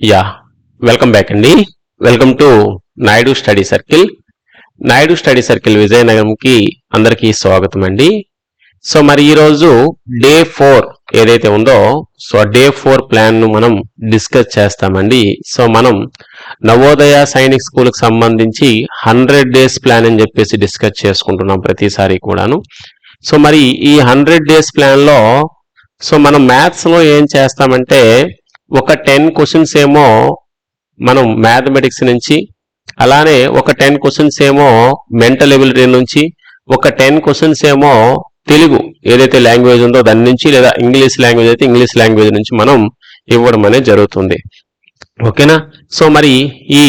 Yeah welcome back అండి welcome to Naidu study circle Naidu study circle విజయనగరంకి అందరికీ స్వాగతం అండి సో మరి ఈరోజు డే ఫోర్ ఏదైతే ఉందో సో డే ఫోర్ ప్లాన్ను మనం డిస్కస్ చేస్తామండి సో మనం నవోదయ సైనిక్ స్కూల్కి సంబంధించి హండ్రెడ్ డేస్ ప్లాన్ అని చెప్పేసి డిస్కస్ చేసుకుంటున్నాం ప్రతిసారి కూడాను. సో మరి ఈ హండ్రెడ్ డేస్ ప్లాన్లో సో మనం మ్యాథ్స్లో ఏం చేస్తామంటే ఒక టెన్ క్వశ్చన్స్ ఏమో మనం మ్యాథమెటిక్స్ నుంచి అలానే ఒక టెన్ క్వశ్చన్స్ ఏమో మెంటల్ ఎబిలిటీ నుంచి ఒక టెన్ క్వశ్చన్స్ ఏమో తెలుగు ఏదైతే లాంగ్వేజ్ ఉందో దాని నుంచి లేదా ఇంగ్లీష్ లాంగ్వేజ్ అయితే ఇంగ్లీష్ లాంగ్వేజ్ నుంచి మనం ఇవ్వడం అనేది జరుగుతుంది. ఓకేనా? సో మరి ఈ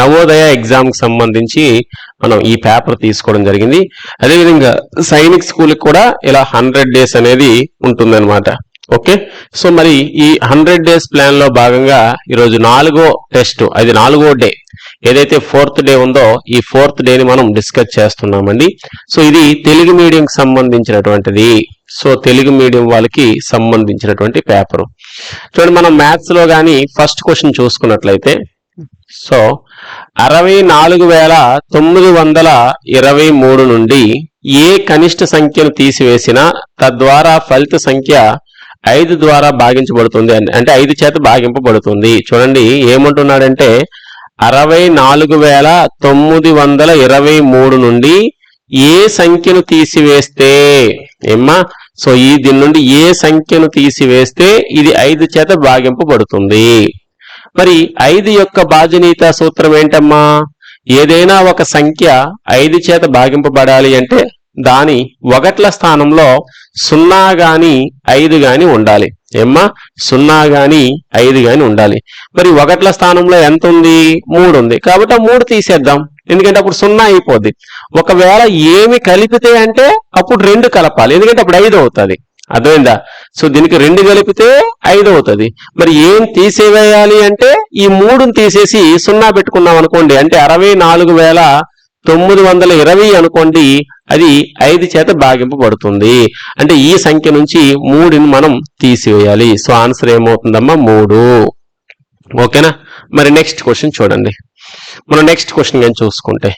నవోదయ ఎగ్జామ్కి సంబంధించి మనం ఈ పేపర్ తీసుకోవడం జరిగింది. అదేవిధంగా సైనిక్ స్కూల్కి కూడా ఇలా హండ్రెడ్ డేస్ అనేది ఉంటుందన్నమాట. ఓకే? సో మరి ఈ హండ్రెడ్ డేస్ ప్లాన్లో భాగంగా ఈరోజు నాలుగో టెస్ట్ అది నాలుగో డే ఏదైతే ఫోర్త్ డే ఉందో ఈ ఫోర్త్ డేని మనం డిస్కస్ చేస్తున్నామండి. సో ఇది తెలుగు మీడియం సంబంధించినటువంటిది. సో తెలుగు మీడియం వాళ్ళకి సంబంధించినటువంటి పేపరు. చూడండి మనం మ్యాథ్స్లో కానీ ఫస్ట్ క్వశ్చన్ చూసుకున్నట్లయితే సో అరవై నాలుగు వేల తొమ్మిది వందల ఇరవై మూడు నుండి ఏ కనిష్ట సంఖ్యను తీసివేసినా తద్వారా ఫలిత సంఖ్య ఐదు ద్వారా భాగించబడుతుంది అంటే ఐదు చేత భాగింపబడుతుంది. చూడండి ఏమంటున్నాడంటే అరవై నాలుగు వేల తొమ్మిది వందల ఇరవై మూడు నుండి ఏ సంఖ్యను తీసివేస్తే ఏమ్మా? సో ఈ దీని నుండి ఏ సంఖ్యను తీసివేస్తే ఇది ఐదు చేత భాగింపబడుతుంది. మరి ఐదు యొక్క బాజనీత సూత్రం ఏంటమ్మా? ఏదైనా ఒక సంఖ్య ఐదు చేత భాగింపబడాలి అంటే దాని ఒకట్ల స్థానంలో సున్నా గాని ఐదు గాని ఉండాలి. ఏమ్మా? సున్నా గాని ఐదు గాని ఉండాలి. మరి ఒకట్ల స్థానంలో ఎంత ఉంది మూడు ఉంది కాబట్టి ఆ మూడు తీసేద్దాం. ఎందుకంటే అప్పుడు సున్నా అయిపోద్ది. ఒకవేళ ఏమి కలిపితే అంటే అప్పుడు రెండు కలపాలి. ఎందుకంటే అప్పుడు ఐదు అవుతుంది. అర్థమైందా? సో దీనికి రెండు కలిపితే ఐదు అవుతుంది. మరి ఏం తీసేవేయాలి అంటే ఈ మూడుని తీసేసి సున్నా పెట్టుకున్నాం అనుకోండి. అంటే అరవై నాలుగు వేల తొమ్మిది వందల ఇరవై అనుకోండి అది ఐదు చేత భాగింపబడుతుంది. అంటే ఈ సంఖ్య నుంచి మూడుని మనం తీసివేయాలి. సో ఆన్సర్ ఏమవుతుందమ్మా? మూడు. ఓకేనా? మరి నెక్స్ట్ క్వశ్చన్ చూడండి. మనం నెక్స్ట్ క్వశ్చన్ కానీ చూసుకుంటే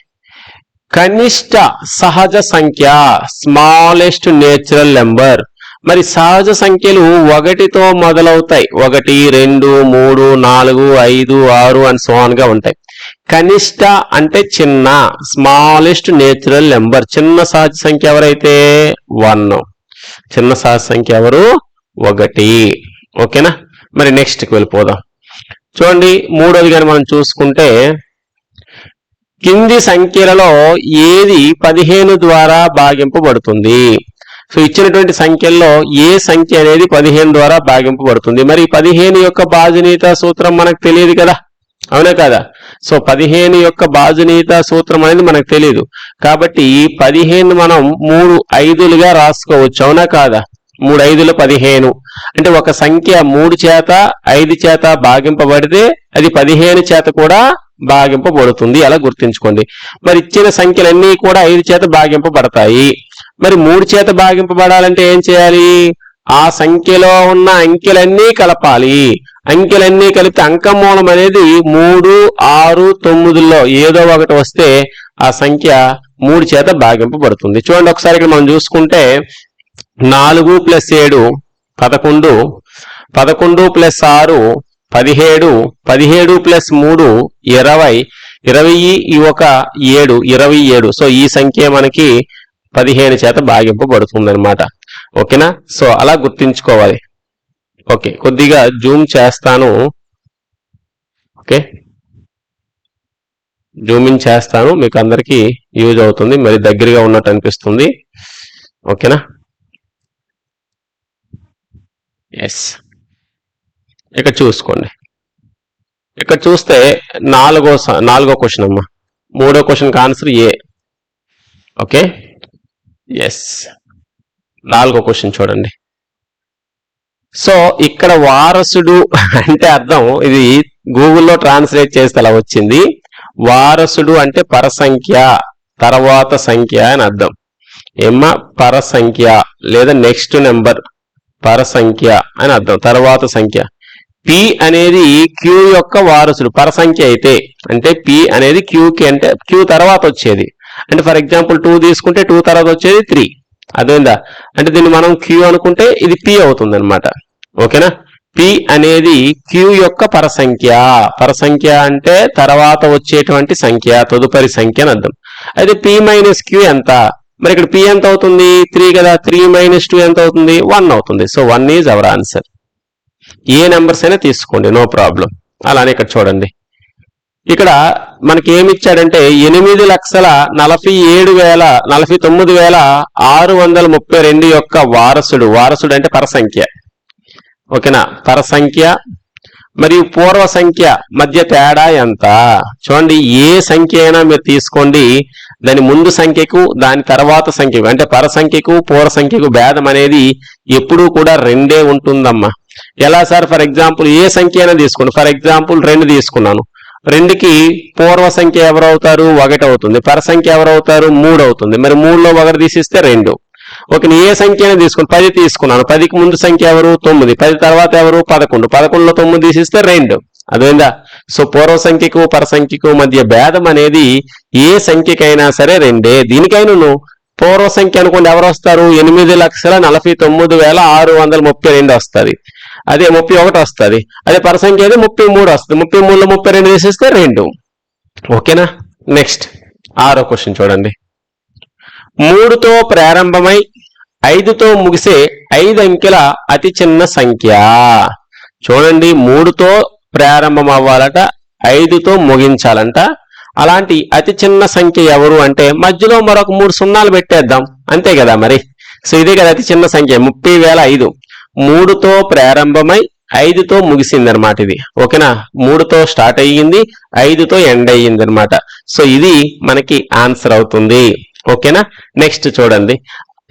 కనిష్ట సహజ సంఖ్య స్మాలెస్ట్ నేచురల్ నెంబర్. మరి సహజ సంఖ్యలు ఒకటితో మొదలవుతాయి. ఒకటి రెండు మూడు నాలుగు ఐదు ఆరు అని సోన్గా ఉంటాయి. కనిష్ట అంటే చిన్న స్మాలెస్ట్ నేచురల్ నెంబర్ చిన్న సహజ సంఖ్య ఎవరైతే? వన్ చిన్న సహజ సంఖ్య ఎవరు? ఒకటి. ఓకేనా? మరి నెక్స్ట్కి వెళ్ళిపోదాం. చూడండి మూడోది కానీ మనం చూసుకుంటే కింది సంఖ్యలలో ఏది పదిహేను ద్వారా భాగింపబడుతుంది? సో ఇచ్చినటువంటి సంఖ్యల్లో ఏ సంఖ్య అనేది పదిహేను ద్వారా భాగింపబడుతుంది? మరి పదిహేను యొక్క బాజునీత సూత్రం మనకు తెలియదు కదా. అవునా కదా? సో పదిహేను యొక్క బాజునీత సూత్రం అనేది మనకు తెలియదు కాబట్టి ఈ పదిహేను మనం మూడు ఐదులుగా రాసుకోవచ్చు. అవునా కాదా? మూడు ఐదుల పదిహేను. అంటే ఒక సంఖ్య మూడు చేత ఐదు చేత భాగింపబడితే అది పదిహేను చేత కూడా భాగింపబడుతుంది. అలా గుర్తుంచుకోండి. మరి ఇచ్చిన సంఖ్యలన్నీ కూడా ఐదు చేత భాగింపబడతాయి. మరి మూడు చేత భాగింపబడాలంటే ఏం చేయాలి? ఆ సంఖ్యలో ఉన్న అంకెలన్నీ కలపాలి. అంకెలన్నీ కలిపితే అంకమూలం అనేది మూడు ఆరు తొమ్మిదిలో ఏదో ఒకటి వస్తే ఆ సంఖ్య మూడు చేత భాగింపబడుతుంది. చూడండి ఒకసారి ఇక్కడ మనం చూసుకుంటే నాలుగు ప్లస్ ఏడు పదకొండు పదకొండు ప్లస్ ఆరు పదిహేడు పదిహేడు ప్లస్ మూడు ఇరవై ఇరవై ఈ ఒక ఏడు ఇరవై ఏడు. సో ఈ సంఖ్య మనకి పదిహేను చేత భాగింపబడుతుంది అనమాట ఓకేనా? సో అలా గుర్తించుకోవాలి. ఓకే కొద్దిగా జూమ్ చేస్తాను. ఓకే. జూమ్ ఇన్ చేస్తాను మీకు అందరికీ యూజ్ అవుతుంది మరి దగ్గరగా ఉన్నట్టు అనిపిస్తుంది. ఓకేనా? ఎస్ ఇక్కడ చూసుకోండి. ఇక్కడ చూస్తే నాలుగో స- నాలుగో క్వశ్చన్ అమ్మా. మూడో క్వశ్చన్కి ఆన్సర్ ఏ? ఓకే? ఎస్ నాలుగో క్వశ్చన్ చూడండి. సో ఇక్కడ వారసుడు అంటే అర్థం. ఇది గూగుల్లో ట్రాన్స్లేట్ చేస్తే అలా వచ్చింది. వారసుడు అంటే పరసంఖ్య తర్వాత సంఖ్య అని అర్థం. ఏమ్మా? పరసంఖ్య లేదా నెక్స్ట్ నెంబర్ పరసంఖ్య అని అర్థం. తర్వాత సంఖ్య. పి అనేది క్యూ యొక్క వారసుడు. పరసంఖ్య అయితే అంటే పి అనేది క్యూకి అంటే క్యూ తర్వాత వచ్చేది. అంటే ఫర్ ఎగ్జాంపుల్ టూ తీసుకుంటే టూ తర్వాత వచ్చేది త్రీ అదేందా అంటే దీన్ని మనం క్యూ అనుకుంటే ఇది పి అవుతుంది అనమాట ఓకేనా? పి అనేది క్యూ యొక్క పరసంఖ్య. పరసంఖ్య అంటే తర్వాత వచ్చేటువంటి సంఖ్య తదుపరి సంఖ్య అని అర్థం. అయితే పి మైనస్ క్యూ ఎంత? మరి ఇక్కడ పి ఎంత అవుతుంది? త్రీ కదా? త్రీ మైనస్ టూ ఎంత అవుతుంది? వన్ అవుతుంది. So one is our answer A numbers అయినా తీసుకోండి. నో ప్రాబ్లం అలానే ఇక్కడ చూడండి. ఇక్కడ మనకి ఏమి ఇచ్చాడంటే ఎనిమిది లక్షల నలభై ఏడు వేల నలభై తొమ్మిది వేల ఆరు వందల ముప్పై రెండు యొక్క వారసుడు. వారసుడు అంటే పరసంఖ్య. ఓకేనా? పరసంఖ్య మరియు పూర్వ సంఖ్య మధ్య తేడా ఎంత? చూడండి ఏ సంఖ్య అయినా మీరు తీసుకోండి. దాని ముందు సంఖ్యకు దాని తర్వాత సంఖ్యకు అంటే పర సంఖ్యకు పూర్వ సంఖ్యకు భేదం అనేది ఎప్పుడూ కూడా రెండే ఉంటుందమ్మా. ఎలా సార్? ఫర్ ఎగ్జాంపుల్ ఏ సంఖ్య అయినా తీసుకోండి. ఫర్ ఎగ్జాంపుల్ రెండు తీసుకున్నాను. రెండుకి పూర్వ సంఖ్య ఎవరు అవుతారు? ఒకటి అవుతుంది. పర సంఖ్య ఎవరు అవుతారు? మూడు అవుతుంది. మరి మూడులో ఒకటి తీసిస్తే రెండు. ఒక ఏ సంఖ్య అయినా తీసుకుని పది తీసుకున్నాను. పదికి ముందు సంఖ్య ఎవరు? తొమ్మిది. పది తర్వాత ఎవరు? పదకొండు. పదకొండులో తొమ్మిది తీసిస్తే రెండు. అదేందా సో పూర్వ సంఖ్యకు పరసంఖ్యకు మధ్య భేదం అనేది ఏ సంఖ్యకైనా సరే రెండే. దీనికైనా పూర్వ సంఖ్య అనుకోండి ఎవరు వస్తారు? ఎనిమిది లక్షల నలభై తొమ్మిది వేల ఆరు వందల ముప్పై రెండు వస్తుంది. అదే ముప్పై ఒకటి వస్తుంది. అదే పరసంఖ్య అయితే ముప్పై మూడు వస్తుంది. ముప్పై మూడులో ముప్పై రెండు తీసేస్తే రెండు. ఓకేనా? నెక్స్ట్. ఆరో క్వశ్చన్ చూడండి. మూడుతో ప్రారంభమై ఐదుతో ముగిసే ఐదు అంకెల అతి చిన్న సంఖ్య. చూడండి మూడుతో ప్రారంభం అవ్వాలట ఐదుతో ముగించాలంట. అలాంటి అతి చిన్న సంఖ్య ఎవరు అంటే మధ్యలో మరొక మూడు సున్నాలు పెట్టేద్దాం. అంతే కదా మరి? సో ఇదే కదా అతి చిన్న సంఖ్య ముప్పై వేల ఐదు. మూడుతో ప్రారంభమై ఐదుతో ముగిసింది అనమాట ఇది. ఓకేనా? మూడుతో స్టార్ట్ అయ్యింది ఐదుతో ఎండ్ అయ్యింది అనమాట సో ఇది మనకి ఆన్సర్ అవుతుంది. ఓకేనా? నెక్స్ట్ చూడండి.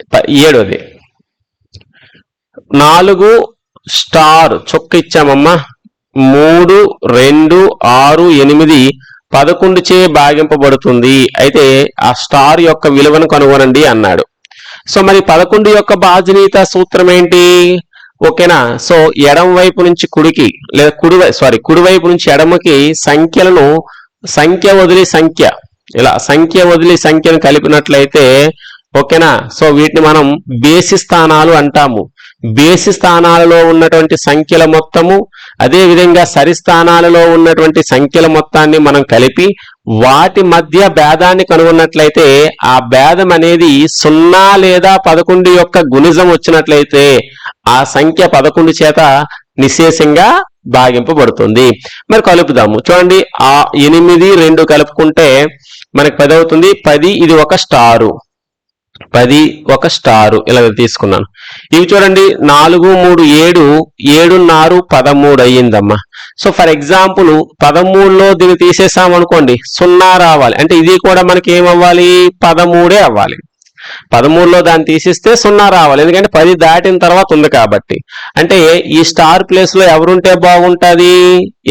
ఏడవది ఏడోది. నాలుగు స్టార్ చొక్క ఇచ్చామమ్మా. మూడు రెండు ఆరు ఎనిమిది పదకొండు చే భాగింపబడుతుంది. అయితే ఆ స్టార్ యొక్క విలువను కనుగొనండి అన్నాడు. సో మరి పదకొండు యొక్క బాజనీత సూత్రం ఏంటి? ఓకేనా? సో ఎడం వైపు నుంచి కుడికి లేదా కుడి సారీ కుడి వైపు నుంచి ఎడమకి సంఖ్యలను సంఖ్య వదిలి సంఖ్య. ఇలా సంఖ్య వదిలి సంఖ్యను కలిపినట్లయితే ఓకేనా? సో వీటిని మనం బేసి స్థానాలు అంటాము. బేసి స్థానాలలో ఉన్నటువంటి సంఖ్యల మొత్తము అదే విధంగా సరి స్థానాలలో ఉన్నటువంటి సంఖ్యల మొత్తాన్ని మనం కలిపి వాటి మధ్య భేదాన్ని కనుగొన్నట్లయితే ఆ భేదం అనేది సున్నా లేదా పదకొండు యొక్క గుణిజం వచ్చినట్లయితే ఆ సంఖ్య పదకొండు చేత నిశేషంగా భాగింపబడుతుంది. మరి కలుపుదాము. చూడండి ఆ ఎనిమిది రెండు కలుపుకుంటే మనకి పది అవుతుంది పది ఇది ఒక స్టారు. పది ఒక స్టారు. ఇలా తీసుకున్నాను. ఇవి చూడండి నాలుగు మూడు ఏడు ఏడున్నర పదమూడు అయ్యిందమ్మా. సో ఫర్ ఎగ్జాంపుల్ పదమూడులో దీన్ని తీసేసాం అనుకోండి సున్నా రావాలి. అంటే ఇది కూడా మనకి ఏమవ్వాలి? పదమూడే అవ్వాలి. పదమూడులో దాన్ని తీసిస్తే సున్నా రావాలి. ఎందుకంటే పది దాటిన తర్వాత ఉంది కాబట్టి. అంటే ఈ స్టార్ ప్లేస్లో ఎవరుంటే బాగుంటది?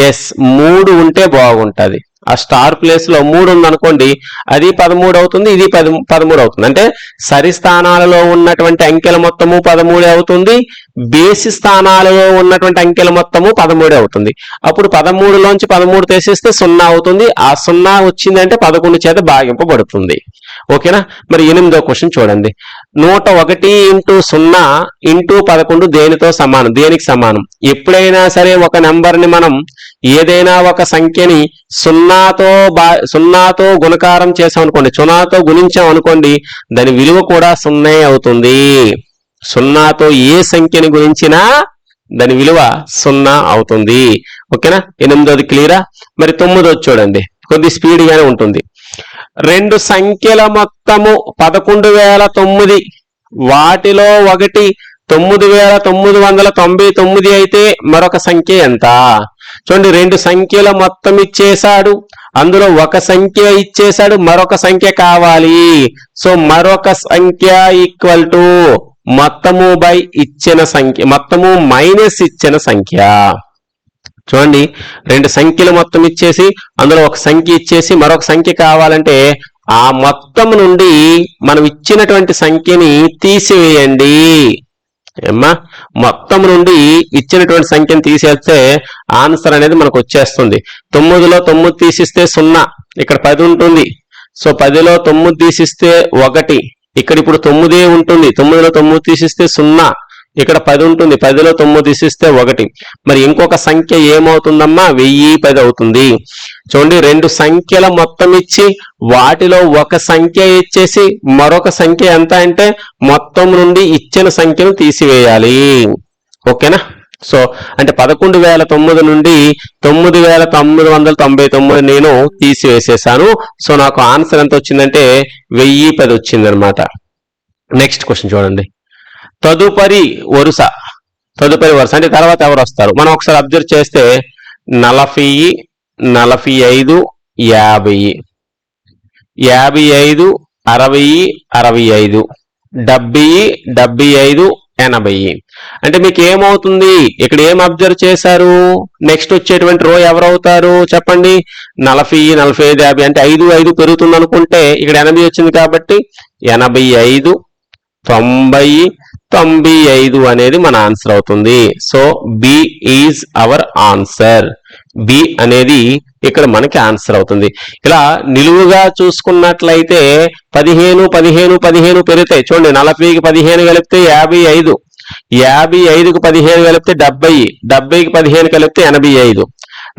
ఎస్ మూడు ఉంటే బాగుంటుంది. ఆ స్టార్ ప్లేస్లో మూడు ఉందనుకోండి అది పదమూడు అవుతుంది ఇది పది పదమూడు అవుతుంది. అంటే సరి స్థానాలలో ఉన్నటువంటి అంకెల మొత్తము పదమూడు అవుతుంది. బేసి స్థానాలలో ఉన్నటువంటి అంకెల మొత్తము పదమూడు అవుతుంది. అప్పుడు పదమూడులోంచి పదమూడు తీసేస్తే సున్నా అవుతుంది. ఆ సున్నా వచ్చిందంటే పదకొండు చేత భాగింపబడుతుంది. ఓకేనా? మరి ఎనిమిదో క్వశ్చన్ చూడండి. నూట ఒకటి ఇంటూ సున్నా ఇంటూ పదకొండు దేనితో సమానం? దేనికి సమానం? ఎప్పుడైనా సరే ఒక నెంబర్ని మనం ఏదైనా ఒక సంఖ్యని సున్నాతో బా సున్నాతో గుణకారం చేసాం అనుకోండి సున్నాతో గుణించాం అనుకోండి దాని విలువ కూడా సున్నే అవుతుంది. సున్నాతో ఏ సంఖ్యని గుణించినా దాని విలువ సున్నా అవుతుంది. ఓకేనా? ఎనిమిదోది క్లియరా మరి తొమ్మిదోది చూడండి. కొద్ది స్పీడ్గానే ఉంటుంది. రెండు సంఖ్యల మొత్తము పదకొండు వేల తొమ్మిది. వాటిలో ఒకటి తొమ్మిది వేల తొమ్మిది వందల తొంభై తొమ్మిది అయితే మరొక సంఖ్య ఎంత? చూడండి రెండు సంఖ్యల మొత్తం ఇచ్చేశాడు. అందులో ఒక సంఖ్య ఇచ్చేశాడు మరొక సంఖ్య కావాలి. సో మరొక సంఖ్య ఈక్వల్ టు మొత్తము బై ఇచ్చిన సంఖ్య మొత్తము మైనస్ ఇచ్చిన సంఖ్య. చూడండి రెండు సంఖ్యలు మొత్తం ఇచ్చేసి అందులో ఒక సంఖ్య ఇచ్చేసి మరొక సంఖ్య కావాలంటే ఆ మొత్తం నుండి మనం ఇచ్చినటువంటి సంఖ్యని తీసివేయండి. ఏమ్మా? మొత్తం నుండి ఇచ్చినటువంటి సంఖ్యను తీసేస్తే ఆన్సర్ అనేది మనకు వచ్చేస్తుంది. తొమ్మిదిలో తొమ్మిది తీసిస్తే సున్నా ఇక్కడ పది ఉంటుంది. సో పదిలో తొమ్మిది తీసిస్తే ఒకటి. ఇక్కడ ఇప్పుడు తొమ్మిదే ఉంటుంది. తొమ్మిదిలో తొమ్మిది తీసిస్తే సున్నా. ఇక్కడ పది ఉంటుంది. పదిలో తొమ్మిది తీసిస్తే ఒకటి. మరి ఇంకొక సంఖ్య ఏమవుతుందమ్మా? వెయ్యి పది అవుతుంది. చూడండి రెండు సంఖ్యల మొత్తం ఇచ్చి వాటిలో ఒక సంఖ్య ఇచ్చేసి మరొక సంఖ్య ఎంత అంటే మొత్తం నుండి ఇచ్చిన సంఖ్యను తీసివేయాలి. ఓకేనా? సో అంటే పదకొండు వేల తొమ్మిది నుండి తొమ్మిది వేల తొమ్మిది వందల తొంభై తొమ్మిది నేను తీసివేసేసాను. సో నాకు ఆన్సర్ ఎంత వచ్చిందంటే వెయ్యి పది వచ్చింది అనమాట నెక్స్ట్ క్వశ్చన్ చూడండి. తదుపరి వరుస. తదుపరి వరుస. అంటే తర్వాత ఎవరు వస్తారు? మనం ఒకసారి అబ్జర్వ్ చేస్తే నలభై నలభై ఐదు యాభై. యాభై ఐదు అరవై అరవై ఐదు. డెబ్బై డెబ్బై ఐదు ఎనభై. అంటే మీకు ఏమవుతుంది ఇక్కడ ఏం అబ్జర్వ్ చేశారు? నెక్స్ట్ వచ్చేటువంటి రో ఎవరవుతారు? చెప్పండి. నలభై నలభై ఐదు యాభై. అంటే ఐదు ఐదు పెరుగుతుంది అనుకుంటే ఇక్కడ ఎనభై వచ్చింది కాబట్టి ఎనభై ఐదు తొంభై తొంభై ఐదు అనేది మన ఆన్సర్ అవుతుంది. So B is our answer B అనేది ఇక్కడ మనకి ఆన్సర్ అవుతుంది. ఇలా నిలువుగా చూసుకున్నట్లయితే పదిహేను పదిహేను పదిహేను పెరుగుతాయి చూడండి నలభైకి పదిహేను కలిపితే యాభై ఐదు. యాభై ఐదుకు పదిహేను కలిపితే డెబ్బై డెబ్బైకి పదిహేను కలిపితే ఎనభై ఐదు.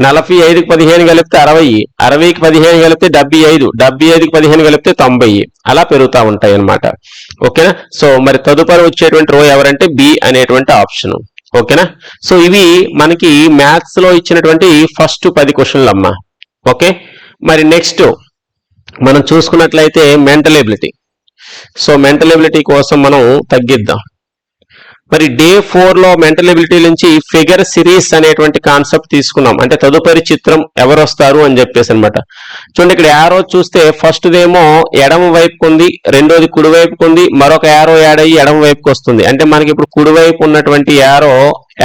నలభై ఐదుకి పదిహేను కలిపితే అరవై అరవైకి పదిహేను కలిపితే డెబ్బై ఐదు డెబ్బై ఐదుకి పదిహేను కలిపితే తొంభై. అలా పెరుగుతూ ఉంటాయి అన్నమాట ఓకేనా? సో మరి తదుపరి వచ్చేటువంటి రో ఎవరంటే బి అనేటువంటి ఆప్షన్ ఓకేనా? సో ఇవి మనకి మ్యాథ్స్లో ఇచ్చినటువంటి ఫస్ట్ పది క్వశ్చన్లు అమ్మా. ఓకే? మరి నెక్స్ట్ మనం చూసుకున్నట్లయితే mental ability so mental ability కోసం మనం తగ్గిద్దాం. మరి డే ఫోర్లో మెంటల్ ఎబిలిటీ నుంచి ఫిగర్ సిరీస్ అనేటువంటి కాన్సెప్ట్ తీసుకున్నాం. అంటే తదుపరి చిత్రం ఎవరు వస్తారు అని చెప్పేసి అనమాట చూడండి ఇక్కడ యారో చూస్తే ఫస్ట్ దేమో ఎడమ వైపుకు ఉంది రెండోది కుడి వైపుకు ఉంది మరొక యారో యాడ్ అయ్యి ఎడమ వైపుకి వస్తుంది. అంటే మనకి ఇప్పుడు కుడివైపు ఉన్నటువంటి యారో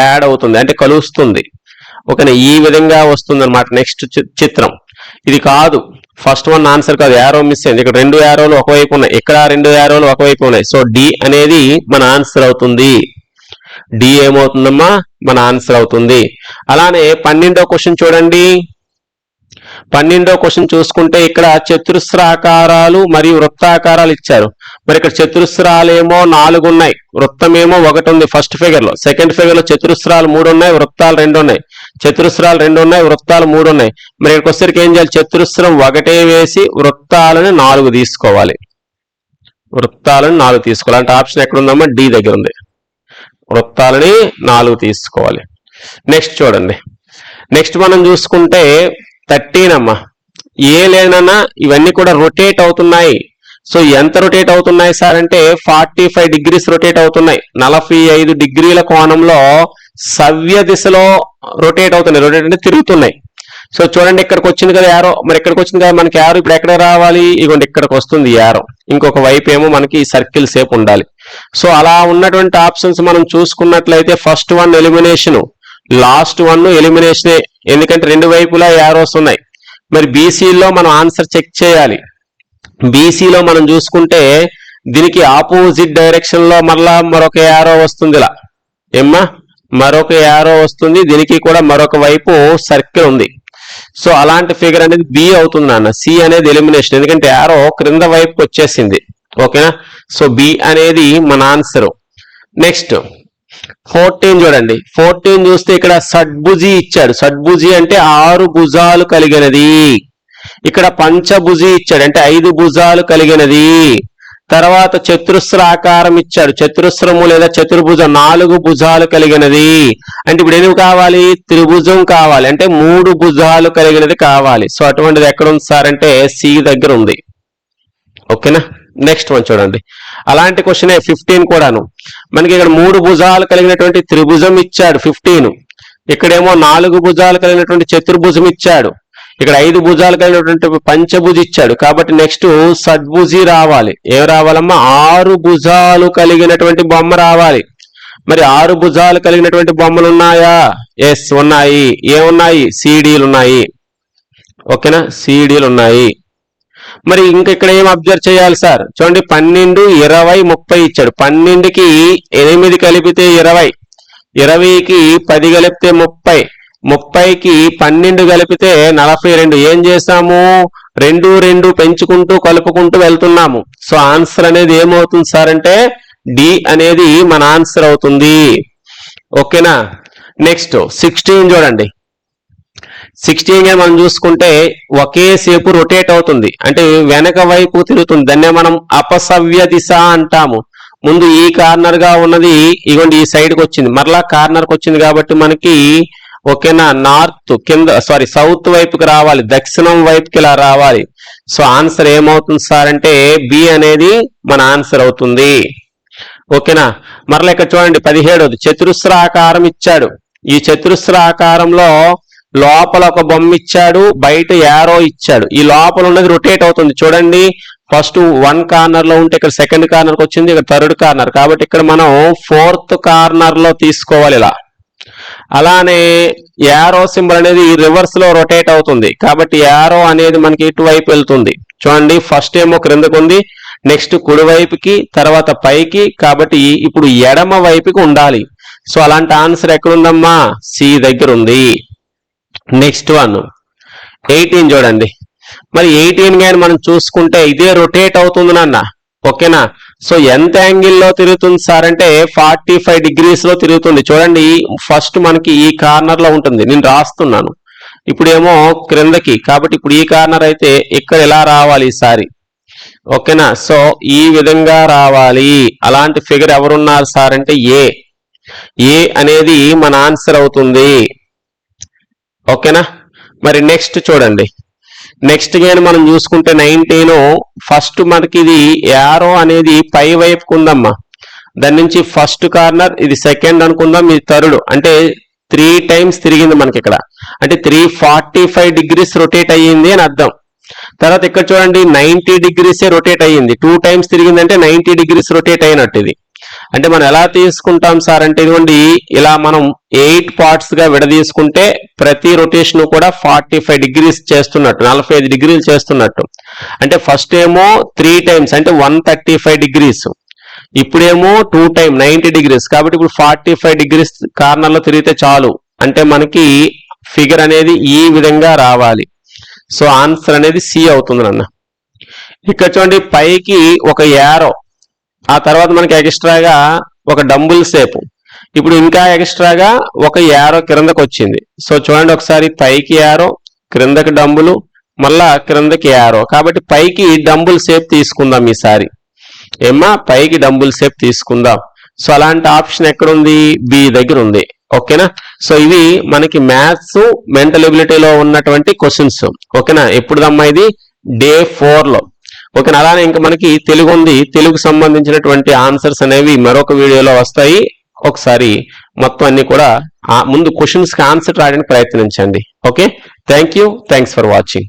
యాడ్ అవుతుంది అంటే కలుస్తుంది. ఓకేనా? ఈ విధంగా వస్తుంది అనమాట నెక్స్ట్ చిత్రం. ఇది కాదు. ఫస్ట్ వన్ ఆన్సర్ కాదు యారో మిస్ అయింది ఇక్కడ రెండు యారోలు ఒకవైపు ఉన్నాయి. ఇక్కడ రెండు యారోలు ఒకవైపు ఉన్నాయి. సో డి అనేది మన ఆన్సర్ అవుతుంది. డి ఏమవుతుందమ్మా? మన ఆన్సర్ అవుతుంది. అలానే పన్నెండో క్వశ్చన్ చూడండి. పన్నెండో క్వశ్చన్ చూసుకుంటే ఇక్కడ చతురస్రాకారాలు మరియు వృత్తాకారాలు ఇచ్చారు. మరి ఇక్కడ చతురస్రాలేమో నాలుగు ఉన్నాయి వృత్తమేమో ఒకటి ఉంది ఫస్ట్ ఫిగర్లో సెకండ్ ఫిగర్లో చతురస్రాలు మూడు ఉన్నాయి వృత్తాలు రెండు ఉన్నాయి చతురస్రాలు రెండు ఉన్నాయి వృత్తాలు మూడు ఉన్నాయి మరి ఇక్కడికి వచ్చేసరికి ఏం చేయాలి? చతురస్రం ఒకటే వేసి వృత్తాలను నాలుగు తీసుకోవాలి. వృత్తాలను నాలుగు తీసుకోవాలి. అంటే ఆప్షన్ ఎక్కడ ఉందమ్మా డి దగ్గర ఉంది. వృత్తాలని నాలుగు తీసుకోవాలి. నెక్స్ట్ చూడండి. నెక్స్ట్ మనం చూసుకుంటే థర్టీన్ అమ్మా. ఏ లేనన్నా ఇవన్నీ కూడా రొటేట్ అవుతున్నాయి. సో ఎంత రొటేట్ అవుతున్నాయి సార్ అంటే ఫార్టీ ఫైవ్ డిగ్రీస్ రొటేట్ అవుతున్నాయి. నలభై ఐదు డిగ్రీల కోణంలో సవ్య దిశలో రొటేట్ అవుతున్నాయి. రొటేట్ అంటే తిరుగుతున్నాయి. సో చూడండి ఇక్కడికి వచ్చింది కదా యారో మరి ఇక్కడికి వచ్చింది కదా మనకి యారో ఇప్పుడు ఎక్కడ రావాలి? ఇగోండి ఇక్కడికి వస్తుంది యారో ఇంకొక వైపు ఏమో మనకి సర్కిల్ సేపు ఉండాలి. సో అలా ఉన్నటువంటి ఆప్షన్స్ మనం చూసుకున్నట్లయితే first one elimination last one ఎలిమినేషనే ఎందుకంటే రెండు వైపులా యారోస్ ఉన్నాయి. మరి బీసీలో మనం ఆన్సర్ చెక్ చేయాలి. బీసీలో మనం చూసుకుంటే దీనికి ఆపోజిట్ డైరెక్షన్లో మరలా మరొక యారో వస్తుంది ఇలా ఏమ్మా? మరొక యారో వస్తుంది. దీనికి కూడా మరొక వైపు సర్కిల్ ఉంది. సో అలాంటి ఫిగర్ అనేది బి అవుతుంది నాన్న. సి అనేది ఎలిమినేషన్ ఎందుకంటే యారో క్రింద వైపుకి వచ్చేసింది. ఓకేనా సో బి అనేది మన ఆన్సర్ నెక్స్ట్ ఫోర్టీన్ చూడండి. ఫోర్టీన్ చూస్తే ఇక్కడ షడ్భుజి ఇచ్చాడు. షడ్భుజి అంటే ఆరు భుజాలు కలిగినది. ఇక్కడ పంచభుజి ఇచ్చాడు. అంటే ఐదు భుజాలు కలిగినది. తర్వాత చతురస్ర ఆకారం ఇచ్చాడు. చతురస్రము లేదా చతుర్భుజం నాలుగు భుజాలు కలిగినది. అంటే ఇప్పుడు ఏమి కావాలి? త్రిభుజం కావాలి. అంటే మూడు భుజాలు కలిగినది కావాలి. సో అటువంటిది ఎక్కడ ఉంది సార్? అంటే సి దగ్గర ఉంది. ఓకేనా? నెక్స్ట్ వన్ చూడండి. అలాంటి క్వశ్చన్ ఫిఫ్టీన్ కూడాను. మనకి ఇక్కడ మూడు భుజాలు కలిగినటువంటి త్రిభుజం ఇచ్చాడు ఫిఫ్టీన్ ఇక్కడేమో నాలుగు భుజాలు కలిగినటువంటి చతుర్భుజం ఇచ్చాడు. ఇక్కడ ఐదు భుజాలు కలిగినటువంటి పంచభుజి ఇచ్చాడు. కాబట్టి నెక్స్ట్ షడ్భుజి రావాలి. ఏం రావాలమ్మా? ఆరు భుజాలు కలిగినటువంటి బొమ్మ రావాలి. మరి ఆరు భుజాలు కలిగినటువంటి బొమ్మలు ఉన్నాయా? ఎస్ ఉన్నాయి. ఏమున్నాయి? సిడీలు ఉన్నాయి. ఓకేనా సిడీలు ఉన్నాయి. మరి ఇంకా ఇక్కడ ఏం అబ్జర్వ్ చేయాలి సార్? చూడండి పన్నెండు ఇరవై ముప్పై ఇచ్చాడు. పన్నెండుకి ఎనిమిది కలిపితే ఇరవై. ఇరవైకి పది కలిపితే ముప్పై. ముప్పైకి పన్నెండు కలిపితే నలభై రెండు. ఏం చేసాము రెండు రెండు పెంచుకుంటూ కలుపుకుంటూ వెళ్తున్నాము. సో ఆన్సర్ అనేది ఏమవుతుంది సార్ అంటే డి అనేది మన ఆన్సర్ అవుతుంది. ఓకేనా నెక్స్ట్ సిక్స్టీన్ చూడండి. సిక్స్టీన్గా మనం చూసుకుంటే ఒకే సేపు రొటేట్ అవుతుంది. అంటే వెనక వైపు తిరుగుతుంది. దాన్నే మనం అపసవ్య దిశ అంటాము. ముందు ఈ కార్నర్గా ఉన్నది ఇగోండి ఈ సైడ్కి వచ్చింది. మరలా కార్నర్కి వచ్చింది కాబట్టి మనకి ఓకేనా? నార్త్ కింద సారీ సౌత్ వైపుకి రావాలి. దక్షిణం వైపుకి ఇలా రావాలి. సో ఆన్సర్ ఏమవుతుంది సార్ అంటే బి అనేది మన ఆన్సర్ అవుతుంది. ఓకేనా? మరలా ఇక్కడ చూడండి. పదిహేడోది. చతురస్ర ఆకారం ఇచ్చాడు. ఈ చతురస్ర ఆకారంలో లోపల ఒక బొమ్మ ఇచ్చాడు బయట యారో ఇచ్చాడు. ఈ లోపల ఉన్నది రొటేట్ అవుతుంది. చూడండి ఫస్ట్ వన్ కార్నర్లో ఉంటే ఇక్కడ సెకండ్ కార్నర్కి వచ్చింది ఇక్కడ థర్డ్ కార్నర్ కాబట్టి ఇక్కడ మనం ఫోర్త్ కార్నర్లో తీసుకోవాలి ఇలా. అలానే యారో సింబల్ అనేది రివర్స్లో రొటేట్ అవుతుంది. కాబట్టి యారో అనేది మనకి ఇటువైపు వెళ్తుంది. చూడండి ఫస్ట్ ఏమో క్రిందకు ఉంది నెక్స్ట్ కుడివైపుకి తర్వాత పైకి. కాబట్టి ఇప్పుడు ఎడమ వైపుకి ఉండాలి. సో అలాంటి ఆన్సర్ ఎక్కడుందమ్మా? సి దగ్గర ఉంది. నెక్స్ట్ వన్ ఎయిటీన్ చూడండి. మరి ఎయిటీన్ కానీ మనం చూసుకుంటే ఇదే రొటేట్ అవుతుంది నాన్న. ఓకేనా సో ఎంత యాంగిల్లో తిరుగుతుంది సార్ అంటే ఫార్టీ ఫైవ్ డిగ్రీస్లో తిరుగుతుంది. చూడండి ఫస్ట్ మనకి ఈ కార్నర్లో ఉంటుంది. నేను రాస్తున్నాను. ఇప్పుడేమో క్రిందకి. కాబట్టి ఇప్పుడు ఈ కార్నర్ అయితే ఇక్కడ ఎలా రావాలి ఈసారి ఓకేనా సో ఈ విధంగా రావాలి. అలాంటి ఫిగర్ ఎవరున్నారు సార్ అంటే ఏ ఏ అనేది మన ఆన్సర్ అవుతుంది. ఓకేనా? మరి నెక్స్ట్ చూడండి. నెక్స్ట్ గేమ్ మనం చూసుకుంటే నైన్టీన్ ఫస్ట్ మనకి ఇది యారో అనేది పై వైపుకు ఉందమ్మా. దాని నుంచి ఫస్ట్ కార్నర్ ఇది సెకండ్ అనుకుందాం ఇది థర్డ్ అంటే త్రీ టైమ్స్ తిరిగింది మనకి ఇక్కడ. అంటే three forty five degrees rotate అయ్యింది అని అర్థం. తర్వాత ఇక్కడ చూడండి నైన్టీ డిగ్రీసే రొటేట్ అయ్యింది. టూ టైమ్స్ తిరిగింది అంటే నైన్టీ డిగ్రీస్ రొటేట్ అయినట్టు ఇది. అంటే మనం ఎలా తీసుకుంటాం సార్ అంటే ఇదిగోండి ఇలా మనం ఎయిట్ పార్ట్స్గా విడదీసుకుంటే ప్రతి రొటేషన్ కూడా ఫార్టీ ఫైవ్ డిగ్రీస్ చేస్తున్నట్టు నలభై ఐదు డిగ్రీలు చేస్తున్నట్టు. అంటే ఫస్ట్ ఏమో త్రీ టైమ్స్ అంటే వన్ థర్టీ ఫైవ్ డిగ్రీస్. ఇప్పుడేమో టూ టైమ్ నైన్టీ డిగ్రీస్. కాబట్టి ఇప్పుడు ఫార్టీ ఫైవ్ డిగ్రీస్ కార్నర్లో తిరిగితే చాలు. అంటే మనకి ఫిగర్ అనేది ఈ విధంగా రావాలి. సో ఆన్సర్ అనేది సి అవుతుంది అన్న ఇక్కడ చూడండి పైకి ఒక యారో ఆ తర్వాత మనకి ఎక్స్ట్రాగా ఒక డంబుల్ షేప్. ఇప్పుడు ఇంకా ఎక్స్ట్రాగా ఒక యారో క్రిందకు వచ్చింది. సో చూడండి ఒకసారి పైకి యారో క్రిందకి డంబులు మళ్ళా క్రిందకి యారో. కాబట్టి పైకి డంబుల్ షేప్ తీసుకుందాం ఈసారి. ఏమ్మా పైకి డంబుల్ షేప్ తీసుకుందాం. సో అలాంటి ఆప్షన్ ఎక్కడుంది? బి దగ్గర ఉంది ఓకేనా? సో ఇవి మనకి మ్యాథ్స్ మెంటల్ ఎబిలిటీలో ఉన్నటువంటి క్వశ్చన్స్. ఓకేనా? ఎప్పుడుదమ్మా ఇది? డే ఫోర్లో. ఓకే అలానే ఇంకా మనకి తెలుగు ఉంది తెలుగు సంబంధించినటువంటి ఆన్సర్స్ అనేవి మరొక వీడియోలో వస్తాయి. ఒకసారి మొత్తం అన్ని కూడా ముందు క్వశ్చన్స్కి ఆన్సర్ రాయడానికి ప్రయత్నించండి. Okay? Thank you thanks for watching.